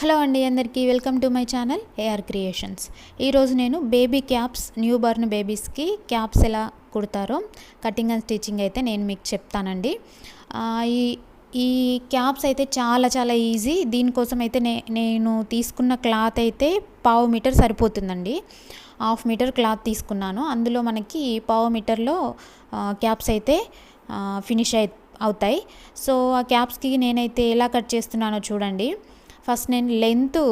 Hello అండి అందరికీ welcome to my channel AR creations. ఈరోజు నేను బేబీ క్యాప్స్ న్యూ బర్న్ బేబీస్కి క్యాప్స్ ఎలా కుడతారో కటింగ్ అండ్ స్టిచ్చింగ్ అయితే నేను మీకు చెప్తానండి. ఈ ఈ క్యాప్స్ అయితే చాలా చాలా ఈజీ. దీనికోసం అయితే నే నేను తీసుకున్న క్లాత్ అయితే పావు మీటర్ సరిపోతుందండి. హాఫ్ మీటర్ క్లాత్ తీసుకున్నాను. అందులో మనకి పావు మీటర్లో క్యాప్స్ అయితే ఫినిష్ అయి అవుతాయి. సో ఆ క్యాప్స్కి నేనైతే ఎలా కట్ చేస్తున్నానో చూడండి. ఫస్ట్ నేను లెంత్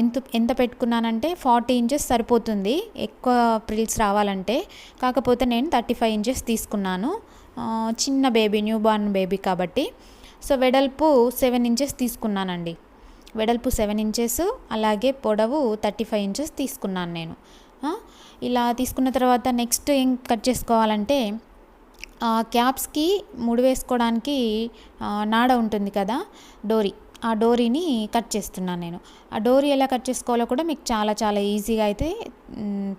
ఎంత ఎంత పెట్టుకున్నానంటే ఫార్టీ ఇంచెస్ సరిపోతుంది ఎక్కువ ప్రిల్స్ రావాలంటే. కాకపోతే నేను థర్టీ ఫైవ్ ఇంచెస్ తీసుకున్నాను. చిన్న బేబీ న్యూ బార్న్ బేబీ కాబట్టి. సో వెడల్పు సెవెన్ ఇంచెస్ తీసుకున్నానండి. వెడల్పు సెవెన్ ఇంచెస్ అలాగే పొడవు థర్టీ ఫైవ్ ఇంచెస్ తీసుకున్నాను నేను. ఇలా తీసుకున్న తర్వాత నెక్స్ట్ ఏం కట్ చేసుకోవాలంటే క్యాప్స్కి ముడి వేసుకోవడానికి నాడ ఉంటుంది కదా డోరీ. ఆ డోరీని కట్ చేస్తున్నాను నేను. ఆ డోరీ ఎలా కట్ చేసుకోవాలో కూడా మీకు చాలా చాలా ఈజీగా అయితే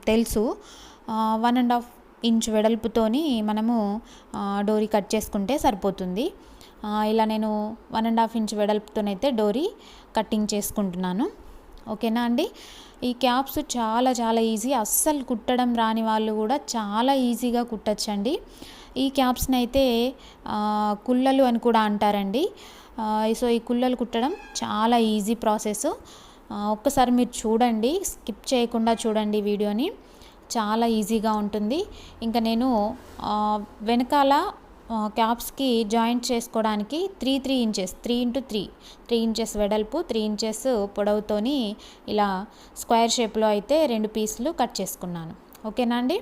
తెలుసు. వన్ అండ్ హాఫ్ ఇంచ్ వెడల్పుతోని మనము డోరీ కట్ చేసుకుంటే సరిపోతుంది. ఇలా నేను వన్ అండ్ హాఫ్ ఇంచ్ వెడల్పుతోనైతే డోరీ కట్టింగ్ చేసుకుంటున్నాను. ఓకేనా అండి? ఈ క్యాప్స్ చాలా చాలా ఈజీ. అస్సలు కుట్టడం రాని వాళ్ళు కూడా చాలా ఈజీగా కుట్టచ్చండి. ఈ క్యాప్స్ని అయితే కుళ్ళలు కుల్లలు అని కూడా అంటారండి. సో ఈ కుల్లలు కుట్టడం చాలా ఈజీ ప్రాసెస్. ఒక్కసారి మీరు చూడండి స్కిప్ చేయకుండా చూడండి వీడియోని. చాలా ఈజీగా ఉంటుంది. ఇంకా నేను వెనకాల క్యాప్స్కి జాయింట్ చేసుకోవడానికి three three inches three into three three inches వెడల్పు త్రీ ఇంచెస్ పొడవుతోని ఇలా స్క్వేర్ షేప్లో అయితే రెండు పీసులు కట్ చేసుకున్నాను. ఓకేనా అండి?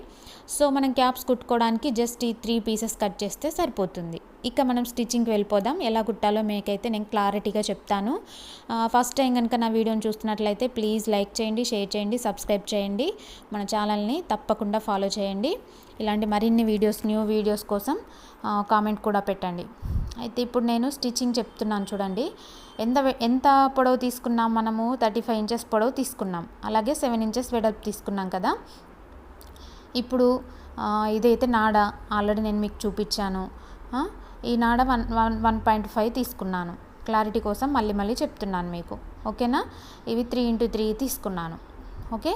సో మనం క్యాప్స్ కుట్టుకోవడానికి జస్ట్ ఈ త్రీ పీసెస్ కట్ చేస్తే సరిపోతుంది. ఇక మనం స్టిచ్చింగ్కి వెళ్ళిపోదాం. ఎలా కుట్టాలో మీకైతే నేను క్లారిటీగా చెప్తాను. ఫస్ట్ టైం కనుక నా వీడియోని చూస్తున్నట్లయితే ప్లీజ్ లైక్ చేయండి షేర్ చేయండి సబ్స్క్రైబ్ చేయండి. మన ఛానల్ని తప్పకుండా ఫాలో చేయండి. ఇలాంటి మరిన్ని వీడియోస్ న్యూ వీడియోస్ కోసం కామెంట్ కూడా పెట్టండి. అయితే ఇప్పుడు నేను స్టిచ్చింగ్ చెప్తున్నాను చూడండి. ఎంత ఎంత పొడవు తీసుకున్నాం మనము? థర్టీ ఫైవ్ ఇంచెస్ పొడవు తీసుకున్నాం. అలాగే సెవెన్ ఇంచెస్ వెడల్పు తీసుకున్నాం కదా? ఇప్పుడు ఇదైతే నాడ ఆల్రెడీ నేను మీకు చూపించాను. ఈ నాడ one one one point five తీసుకున్నాను. క్లారిటీ కోసం మళ్ళీ మళ్ళీ చెప్తున్నాను మీకు. ఓకేనా? ఇవి త్రీ ఇంటూ త్రీ తీసుకున్నాను. ఓకే?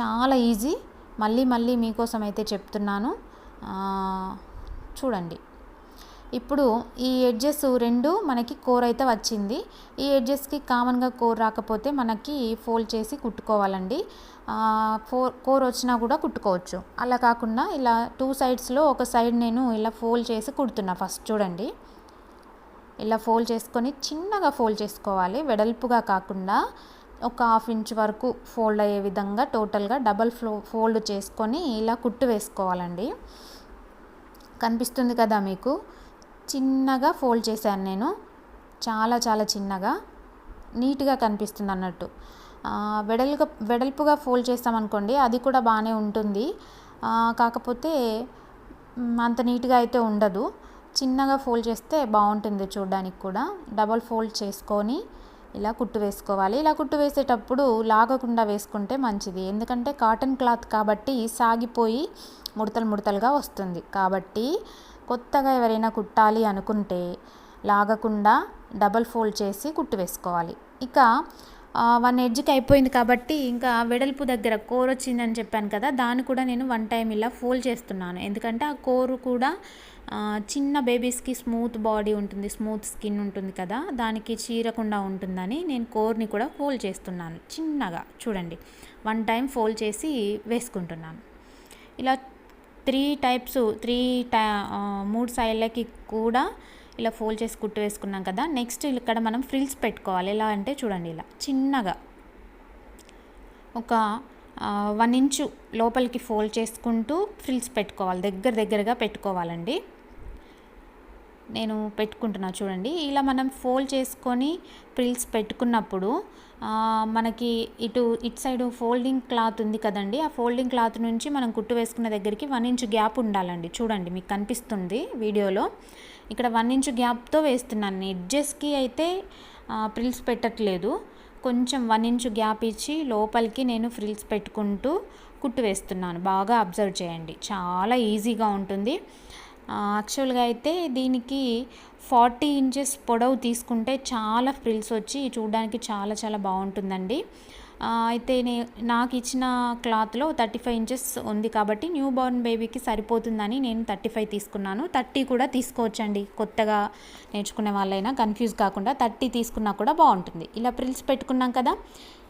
చాలా ఈజీ. మళ్ళీ మళ్ళీ మీకోసం అయితే చెప్తున్నాను చూడండి. ఇప్పుడు ఈ ఎడ్జెస్ రెండు మనకి కోర్ అయితే వచ్చింది. ఈ ఎడ్జెస్కి కామన్గా కోర్ రాకపోతే మనకి ఫోల్డ్ చేసి కుట్టుకోవాలండి. ఫోర్ కోర్ వచ్చినా కూడా కుట్టుకోవచ్చు. అలా కాకుండా ఇలా టూ సైడ్స్లో ఒక సైడ్ నేను ఇలా ఫోల్డ్ చేసి కుడుతున్నా ఫస్ట్ చూడండి. ఇలా ఫోల్డ్ చేసుకొని చిన్నగా ఫోల్డ్ చేసుకోవాలి. వెడల్పుగా కాకుండా ఒక హాఫ్ ఇంచ్ వరకు ఫోల్డ్ అయ్యే విధంగా టోటల్గా డబల్ ఫ్లో ఫోల్డ్ చేసుకొని ఇలా కుట్టు వేసుకోవాలండి. కనిపిస్తుంది కదా మీకు? చిన్నగా ఫోల్డ్ చేశాను నేను. చాలా చాలా చిన్నగా. నీట్గా కనిపిస్తుంది అన్నట్టు. ఆ, వెడల్గా వెడల్పుగా ఫోల్డ్ చేస్తామనుకోండి అది కూడా బాగానే ఉంటుంది. కాకపోతే అంత నీట్గా అయితే ఉండదు. చిన్నగా ఫోల్డ్ చేస్తే బాగుంటుంది చూడడానికి కూడా. డబల్ ఫోల్డ్ చేసుకొని ఇలా కుట్టు వేసుకోవాలి. ఇలా కుట్టు వేసేటప్పుడు లాగకుండా వేసుకుంటే మంచిది. ఎందుకంటే కాటన్ క్లాత్ కాబట్టి సాగిపోయి ముడతలు ముడతలుగా వస్తుంది. కాబట్టి కొత్తగా ఎవరైనా కుట్టాలి అనుకుంటే లాగకుండా డబల్ ఫోల్డ్ చేసి కుట్టు వేసుకోవాలి. ఇక వన్ ఎడ్జ్కి అయిపోయింది కాబట్టి ఇంకా వెడల్పు దగ్గర కోర్ వచ్చిందని చెప్పాను కదా దాన్ని కూడా నేను వన్ టైం ఇలా ఫోల్డ్ చేస్తున్నాను. ఎందుకంటే ఆ కోరు కూడా చిన్న బేబీస్కి స్మూత్ బాడీ ఉంటుంది స్మూత్ స్కిన్ ఉంటుంది కదా దానికి చీరకుండా ఉంటుందని నేను కోర్ని కూడా ఫోల్డ్ చేస్తున్నాను. చిన్నగా చూడండి. వన్ టైం ఫోల్డ్ చేసి వేసుకుంటున్నాను. ఇలా త్రీ టైప్స్ త్రీ టై మూడు సైడ్లకి కూడా ఇలా ఫోల్డ్ చేసి కుట్టు వేసుకున్నాం కదా. నెక్స్ట్ ఇక్కడ మనం ఫ్రిల్స్ పెట్టుకోవాలి. ఎలా అంటే చూడండి ఇలా చిన్నగా ఒక వన్ ఇంచు లోపలికి ఫోల్డ్ చేసుకుంటూ ఫ్రిల్స్ పెట్టుకోవాలి. దగ్గర దగ్గరగా పెట్టుకోవాలండి. నేను పెట్టుకుంటున్నా చూడండి. ఇలా మనం ఫోల్డ్ చేసుకొని ప్రిల్స్ పెట్టుకున్నప్పుడు మనకి ఇటు ఇటు సైడ్ ఫోల్డింగ్ క్లాత్ ఉంది కదండి. ఆ ఫోల్డింగ్ క్లాత్ నుంచి మనం కుట్టు వేసుకున్న దగ్గరికి వన్ ఇంచ్ గ్యాప్ ఉండాలండి. చూడండి మీకు కనిపిస్తుంది వీడియోలో. ఇక్కడ వన్ ఇంచ్ గ్యాప్తో వేస్తున్నాను. ఎడ్జెస్కి అయితే ప్రిల్స్ పెట్టట్లేదు. కొంచెం వన్ ఇంచ్ గ్యాప్ ఇచ్చి లోపలికి నేను ఫ్రిల్స్ పెట్టుకుంటూ కుట్టు వేస్తున్నాను. బాగా అబ్జర్వ్ చేయండి. చాలా ఈజీగా ఉంటుంది. యాక్చువల్గా అయితే దీనికి ఫార్టీ ఇంచెస్ పొడవు తీసుకుంటే చాలా ఫ్రిల్స్ వచ్చి చూడడానికి చాలా చాలా బాగుంటుందండి. అయితే నే నాకు ఇచ్చిన క్లాత్లో థర్టీ ఫైవ్ ఇంచెస్ ఉంది కాబట్టి న్యూ బోర్న్ బేబీకి సరిపోతుందని నేను థర్టీ ఫైవ్ తీసుకున్నాను. థర్టీ కూడా తీసుకోవచ్చండి. కొత్తగా నేర్చుకునే వాళ్ళైనా కన్ఫ్యూజ్ కాకుండా థర్టీ తీసుకున్నా కూడా బాగుంటుంది. ఇలా ప్రిల్స్ పెట్టుకున్నాం కదా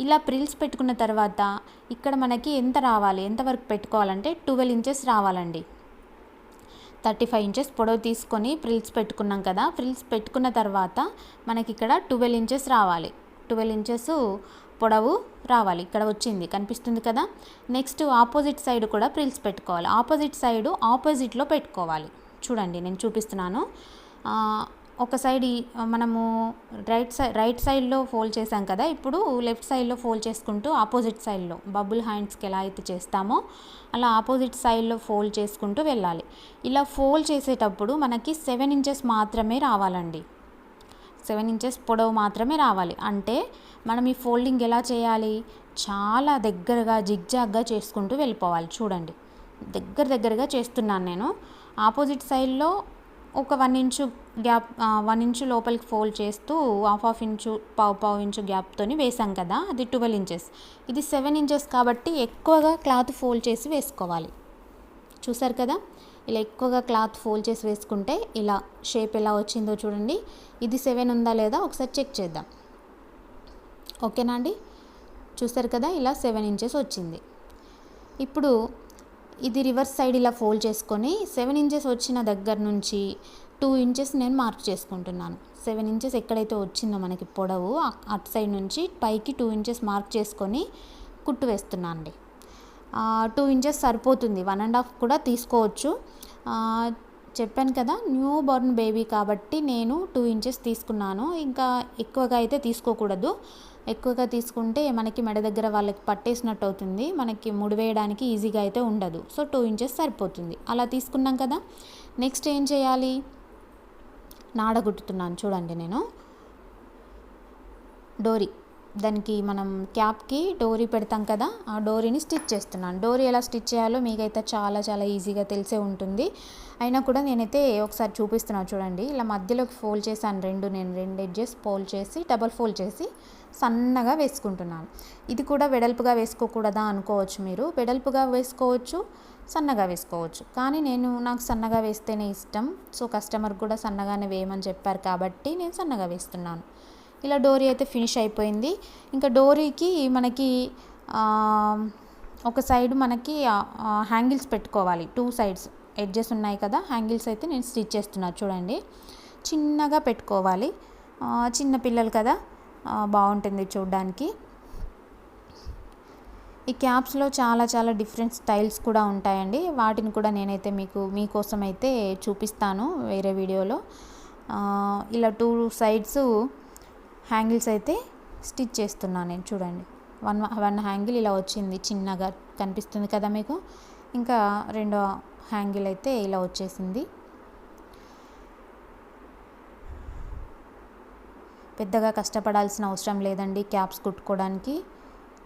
ఇలా ప్రిల్స్ పెట్టుకున్న తర్వాత ఇక్కడ మనకి ఎంత రావాలి? ఎంతవరకు పెట్టుకోవాలంటే ట్వెల్వ్ ఇంచెస్ రావాలండి. థర్టీ ఫైవ్ ఇంచెస్ పొడవు తీసుకొని ఫ్రిల్స్ పెట్టుకున్నాం కదా ఫ్రిల్స్ పెట్టుకున్న తర్వాత మనకి ఇక్కడ ట్వెల్వ్ ఇంచెస్ రావాలి. ట్వెల్వ్ ఇంచెస్ పొడవు రావాలి. ఇక్కడ వచ్చింది కనిపిస్తుంది కదా? నెక్స్ట్ ఆపోజిట్ సైడ్ కూడా ఫ్రిల్స్ పెట్టుకోవాలి. ఆపోజిట్ సైడ్ ఆపోజిట్లో పెట్టుకోవాలి. చూడండి నేను చూపిస్తున్నాను. ఒక సైడ్ ఈ- మనము రైట్ సైడ్ రైట్ సైడ్లో ఫోల్డ్ చేసాం కదా ఇప్పుడు లెఫ్ట్ సైడ్లో ఫోల్డ్ చేసుకుంటూ ఆపోజిట్ సైడ్లో బబుల్ హ్యాండ్స్కి ఎలా అయితే చేస్తామో అలా ఆపోజిట్ సైడ్లో ఫోల్డ్ చేసుకుంటూ వెళ్ళాలి. ఇలా ఫోల్డ్ చేసేటప్పుడు మనకి సెవెన్ ఇంచెస్ మాత్రమే రావాలండి. సెవెన్ ఇంచెస్ పొడవు మాత్రమే రావాలి. అంటే మనం ఈ ఫోల్డింగ్ ఎలా చేయాలి? చాలా దగ్గరగా జిగ్జాగ్గా చేసుకుంటూ వెళ్ళిపోవాలి. చూడండి దగ్గర దగ్గరగా చేస్తున్నాను నేను. ఆపోజిట్ సైడ్లో ఒక one inch gap one inch లోపలికి ఫోల్డ్ చేస్తూ హాఫ్ హాఫ్ ఇంచు పావు పావు ఇంచు గ్యాప్తోని వేసాం కదా అది ట్వెల్వ్ ఇంచెస్. ఇది సెవెన్ ఇంచెస్ కాబట్టి ఎక్కువగా క్లాత్ ఫోల్డ్ చేసి వేసుకోవాలి. చూసారు కదా? ఇలా ఎక్కువగా క్లాత్ ఫోల్డ్ చేసి వేసుకుంటే ఇలా షేప్ ఎలా వచ్చిందో చూడండి. ఇది సెవెన్ ఉందా లేదా ఒకసారి చెక్ చేద్దాం. ఓకేనా అండి? చూసారు కదా? ఇలా సెవెన్ ఇంచెస్ వచ్చింది. ఇప్పుడు ఇది రివర్స్ సైడ్ ఇలా ఫోల్డ్ చేసుకొని సెవెన్ ఇంచెస్ వచ్చిన దగ్గర నుంచి టూ ఇంచెస్ నేను మార్క్ చేసుకుంటున్నాను. సెవెన్ ఇంచెస్ ఎక్కడైతే వచ్చిందో మనకి పొడవు అటు సైడ్ నుంచి పైకి టూ ఇంచెస్ మార్క్ చేసుకొని కుట్టు వేస్తున్నాను అండి టూ ఇంచెస్ సరిపోతుంది. వన్ అండ్ హాఫ్ కూడా తీసుకోవచ్చు. చెప్పాను కదా న్యూ బోర్న్ బేబీ కాబట్టి నేను టూ ఇంచెస్ తీసుకున్నాను. ఇంకా ఎక్కువగా అయితే తీసుకోకూడదు. ఎక్కువగా తీసుకుంటే మనకి మెడ దగ్గర వాళ్ళకి పట్టేసినట్టు అవుతుంది. మనకి ముడి వేయడానికి ఈజీగా అయితే ఉండదు. సో టూ ఇంచెస్ సరిపోతుంది. అలా తీసుకున్నాం కదా. నెక్స్ట్ ఏం చేయాలి? నాడగుట్టుతున్నాను చూడండి నేను. డోరీ. దానికి మనం క్యాప్కి డోరీ పెడతాం కదా ఆ డోరీని స్టిచ్ చేస్తున్నాను. డోరీ ఎలా స్టిచ్ చేయాలో మీకైతే చాలా చాలా ఈజీగా తెలిసే ఉంటుంది. అయినా కూడా నేనైతే ఒకసారి చూపిస్తున్నాను చూడండి. ఇలా మధ్యలోకి ఫోల్డ్ చేశాను రెండు నేను రెండు ఎడ్జెస్ ఫోల్డ్ చేసి డబల్ ఫోల్డ్ చేసి సన్నగా వేసుకుంటున్నాను. ఇది కూడా వెడల్పుగా వేసుకోకూడదా అనుకోవచ్చు మీరు. వెడల్పుగా వేసుకోవచ్చు సన్నగా వేసుకోవచ్చు. కానీ నేను నాకు సన్నగా వేస్తేనే ఇష్టం. సో కస్టమర్ కూడా సన్నగానే వేయమని చెప్పారు కాబట్టి నేను సన్నగా వేస్తున్నాను. ఇలా డోరీ అయితే ఫినిష్ అయిపోయింది. ఇంకా డోరీకి మనకి ఒక సైడ్ మనకి హ్యాంగిల్స్ పెట్టుకోవాలి. టూ సైడ్స్ ఎడ్జెస్ ఉన్నాయి కదా హ్యాంగిల్స్ అయితే నేను స్టిచ్ చేస్తున్నాను చూడండి. చిన్నగా పెట్టుకోవాలి. చిన్న పిల్లలు కదా బాగుంటుంది చూడడానికి. ఈ క్యాప్స్లో చాలా చాలా డిఫరెంట్ స్టైల్స్ కూడా ఉంటాయండి. వాటిని కూడా నేనైతే మీకు మీకోసం అయితే చూపిస్తాను వేరే వీడియోలో. ఇలా టూ సైడ్స్ హ్యాంగిల్స్ అయితే స్టిచ్ చేస్తున్నాను నేను చూడండి. వన్ వన్ హ్యాంగిల్ ఇలా వచ్చింది చిన్నగా కనిపిస్తుంది కదా మీకు? ఇంకా రెండో హ్యాంగిల్ అయితే ఇలా వచ్చేసింది. పెద్దగా కష్టపడాల్సిన అవసరం లేదండి క్యాప్స్ కుట్టుకోవడానికి.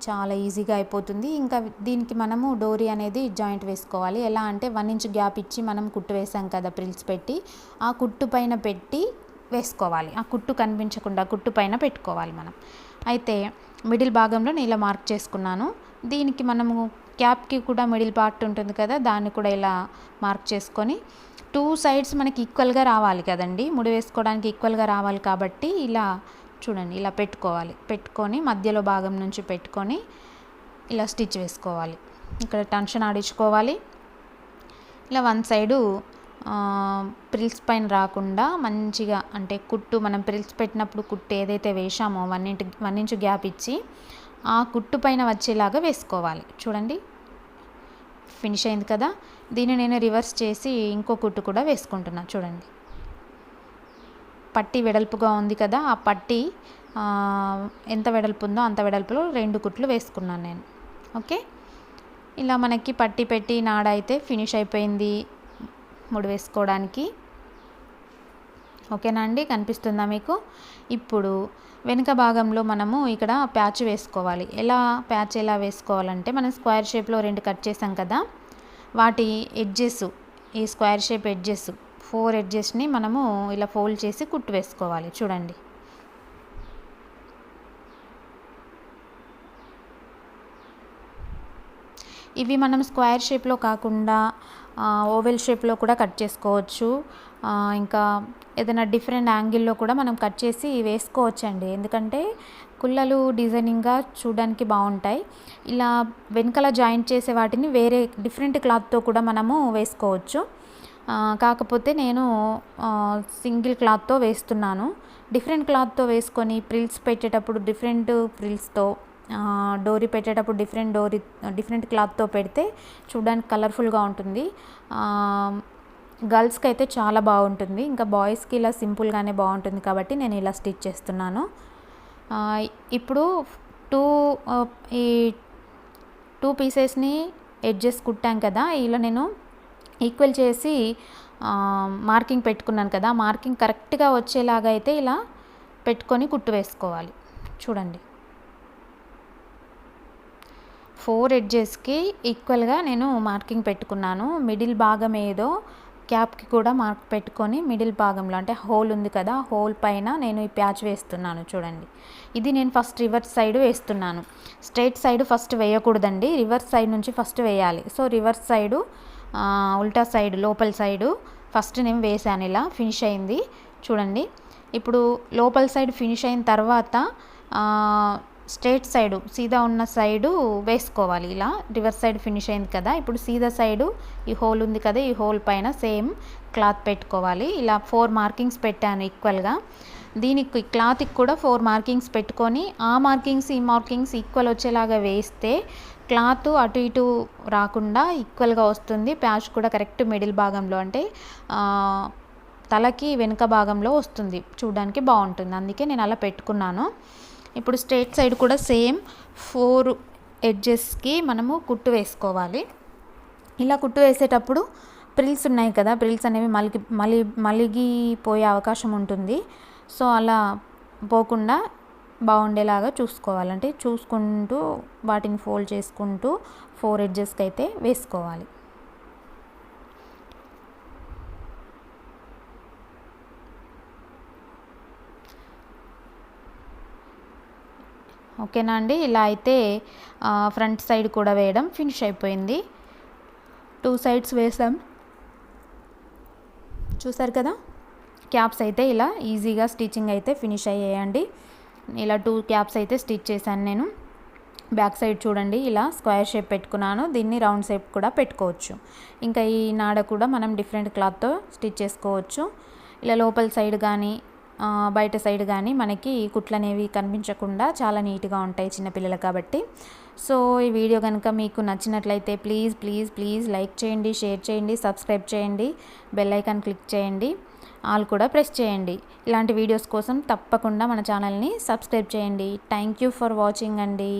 చాలా ఈజీగా అయిపోతుంది. ఇంకా దీనికి మనము డోరీ అనేది జాయింట్ వేసుకోవాలి. ఎలా అంటే వన్ ఇంచ్ గ్యాప్ ఇచ్చి మనం కుట్టు వేసాం కదా ప్రిల్స్ పెట్టి. ఆ కుట్టు పైన పెట్టి వేసుకోవాలి. ఆ కుట్టు కనిపించకుండా కుట్టు పైన పెట్టుకోవాలి మనం. అయితే మిడిల్ భాగంలో నేను ఇలా మార్క్ చేసుకున్నాను. దీనికి మనము క్యాప్కి కూడా మిడిల్ పార్ట్ ఉంటుంది కదా దాన్ని కూడా ఇలా మార్క్ చేసుకొని టూ సైడ్స్ మనకి ఈక్వల్గా రావాలి కదండి. ముడి వేసుకోవడానికి ఈక్వల్గా రావాలి కాబట్టి ఇలా చూడండి ఇలా పెట్టుకోవాలి. పెట్టుకొని మధ్యలో భాగం నుంచి పెట్టుకొని ఇలా స్టిచ్ వేసుకోవాలి. ఇక్కడ టెన్షన్ ఆడించుకోవాలి. ఇలా వన్ సైడు ప్రిల్స్ పైన రాకుండా మంచిగా అంటే కుట్టు మనం ప్రిల్స్ పెట్టినప్పుడు కుట్టు ఏదైతే వేసామో one inch one inch gap ఇచ్చి ఆ కుట్టు పైన వచ్చేలాగా వేసుకోవాలి. చూడండి. ఫినిష్ అయింది కదా? దీన్ని నేను రివర్స్ చేసి ఇంకో కుట్టు కూడా వేసుకుంటున్నా. చూడండి. పట్టి వెడల్పుగా ఉంది కదా? ఆ పట్టి ఎంత వెడల్పు ఉందో అంత వెడల్పులో రెండు కుట్లు వేసుకున్నాను నేను. ఓకే? ఇలా మనకి పట్టి పెట్టి నాడైతే ఫినిష్ అయిపోయింది. ముడి వేసుకోవడానికి. ఓకేనా అండి? కనిపిస్తుందా మీకు? ఇప్పుడు వెనుక భాగంలో మనము ఇక్కడ ప్యాచ్ వేసుకోవాలి. ఎలా ప్యాచ్ ఎలా వేసుకోవాలంటే మనం స్క్వేర్ షేప్లో రెండు కట్ చేసాం కదా వాటి ఎడ్జెస్ ఈ స్క్వేర్ షేప్ ఎడ్జెస్ ఫోర్ ఎడ్జెస్ని మనము ఇలా ఫోల్డ్ చేసి కుట్టు వేసుకోవాలి. చూడండి. ఇవి మనం స్క్వేర్ షేప్లో కాకుండా ఓవెల్ షేప్లో కూడా కట్ చేసుకోవచ్చు. ఇంకా ఏదైనా డిఫరెంట్ యాంగిల్లో కూడా మనం కట్ చేసి వేసుకోవచ్చండి. ఎందుకంటే కుల్లలు డిజైనింగ్గా చూడడానికి బాగుంటాయి. ఇలా వెనకాల జాయింట్ చేసే వాటిని వేరే డిఫరెంట్ క్లాత్తో కూడా మనము వేసుకోవచ్చు. కాకపోతే నేను సింగిల్ క్లాత్తో వేస్తున్నాను. డిఫరెంట్ క్లాత్తో వేసుకొని ప్రిల్స్ పెట్టేటప్పుడు డిఫరెంట్ ప్రిల్స్తో డోరీ పెట్టేటప్పుడు డిఫరెంట్ డోరీ డిఫరెంట్ క్లాత్తో పెడితే చూడడానికి కలర్ఫుల్గా ఉంటుంది. గర్ల్స్కి అయితే చాలా బాగుంటుంది. ఇంకా బాయ్స్కి ఇలా సింపుల్గానే బాగుంటుంది కాబట్టి నేను ఇలా స్టిచ్ చేస్తున్నాను. ఇప్పుడు టూ ఈ టూ పీసెస్ని ఎడ్జెస్ కుట్టాం కదా ఇలా నేను ఈక్వల్ చేసి మార్కింగ్ పెట్టుకున్నాను కదా మార్కింగ్ కరెక్ట్గా వచ్చేలాగా అయితే ఇలా పెట్టుకొని కుట్టు వేసుకోవాలి. చూడండి. ఫోర్ ఎడ్జెస్కి ఈక్వల్గా నేను మార్కింగ్ పెట్టుకున్నాను. మిడిల్ భాగం ఏదో క్యాప్కి కూడా మార్క్ పెట్టుకొని మిడిల్ భాగంలో అంటే హోల్ ఉంది కదా హోల్ పైన నేను ఈ ప్యాచ్ వేస్తున్నాను చూడండి. ఇది నేను ఫస్ట్ రివర్స్ సైడ్ వేస్తున్నాను. స్ట్రైట్ సైడ్ ఫస్ట్ వేయకూడదండి రివర్స్ సైడ్ నుంచి ఫస్ట్ వేయాలి. సో రివర్స్ సైడు ఉల్టా సైడ్ లోపల సైడు ఫస్ట్ నేను వేసాను ఇలా ఫినిష్ అయింది. చూడండి ఇప్పుడు లోపల సైడ్ ఫినిష్ అయిన తర్వాత స్ట్రేట్ సైడు సీదా ఉన్న సైడు వేసుకోవాలి. ఇలా రివర్స్ సైడ్ ఫినిష్ అయింది కదా ఇప్పుడు సీదా సైడు ఈ హోల్ ఉంది కదా ఈ హోల్ పైన సేమ్ క్లాత్ పెట్టుకోవాలి. ఇలా ఫోర్ మార్కింగ్స్ పెట్టాను ఈక్వల్గా. దీనికి క్లాత్కి కూడా ఫోర్ మార్కింగ్స్ పెట్టుకొని ఆ మార్కింగ్స్ ఈ మార్కింగ్స్ ఈక్వల్ వచ్చేలాగా వేస్తే క్లాత్ అటు ఇటు రాకుండా ఈక్వల్గా వస్తుంది. ప్యాచ్ కూడా కరెక్ట్ మిడిల్ భాగంలో అంటే తలకి వెనుక భాగంలో వస్తుంది. చూడడానికి బాగుంటుంది. అందుకే నేను అలా పెట్టుకున్నాను. ఇప్పుడు స్ట్రేట్ సైడ్ కూడా సేమ్ ఫోర్ ఎడ్జెస్కి మనము కుట్టు వేసుకోవాలి. ఇలా కుట్టు వేసేటప్పుడు ప్రిల్స్ ఉన్నాయి కదా ప్రిల్స్ అనేవి మలిగి మలి మలిగిపోయే అవకాశం ఉంటుంది. సో అలా పోకుండా బాగుండేలాగా చూసుకోవాలంటే చూసుకుంటూ వాటిని ఫోల్డ్ చేసుకుంటూ ఫోర్ ఎడ్జెస్కి అయితే వేసుకోవాలి. ఓకేనా అండి? ఇలా అయితే ఫ్రంట్ సైడ్ కూడా వేయడం ఫినిష్ అయిపోయింది. టూ సైడ్స్ వేసాం. చూసారు కదా? క్యాప్స్ అయితే ఇలా ఈజీగా స్టిచ్చింగ్ అయితే ఫినిష్ అయ్యాయండి. ఇలా టూ క్యాప్స్ అయితే స్టిచ్ చేశాను నేను. బ్యాక్ సైడ్ చూడండి ఇలా స్క్వేర్ షేప్ పెట్టుకున్నాను. దీన్ని రౌండ్ షేప్ కూడా పెట్టుకోవచ్చు. ఇంకా ఈ నాడ కూడా మనం డిఫరెంట్ క్లాత్తో స్టిచ్ చేసుకోవచ్చు. ఇలా లోపల సైడ్ కానీ బయట సైడ్ కానీ మనకి కుట్లు అనేవి కనిపించకుండా చాలా నీట్గా ఉంటాయి చిన్నపిల్లలు కాబట్టి. సో ఈ వీడియో కనుక మీకు నచ్చినట్లయితే ప్లీజ్ ప్లీజ్ ప్లీజ్ లైక్ చేయండి షేర్ చేయండి సబ్స్క్రైబ్ చేయండి బెల్ ఐకాన్ క్లిక్ చేయండి ఆల్ కూడా ప్రెస్ చేయండి. ఇలాంటి వీడియోస్ కోసం తప్పకుండా మన ఛానల్ని సబ్స్క్రైబ్ చేయండి. థ్యాంక్ యూ ఫర్ వాచింగ్ అండి.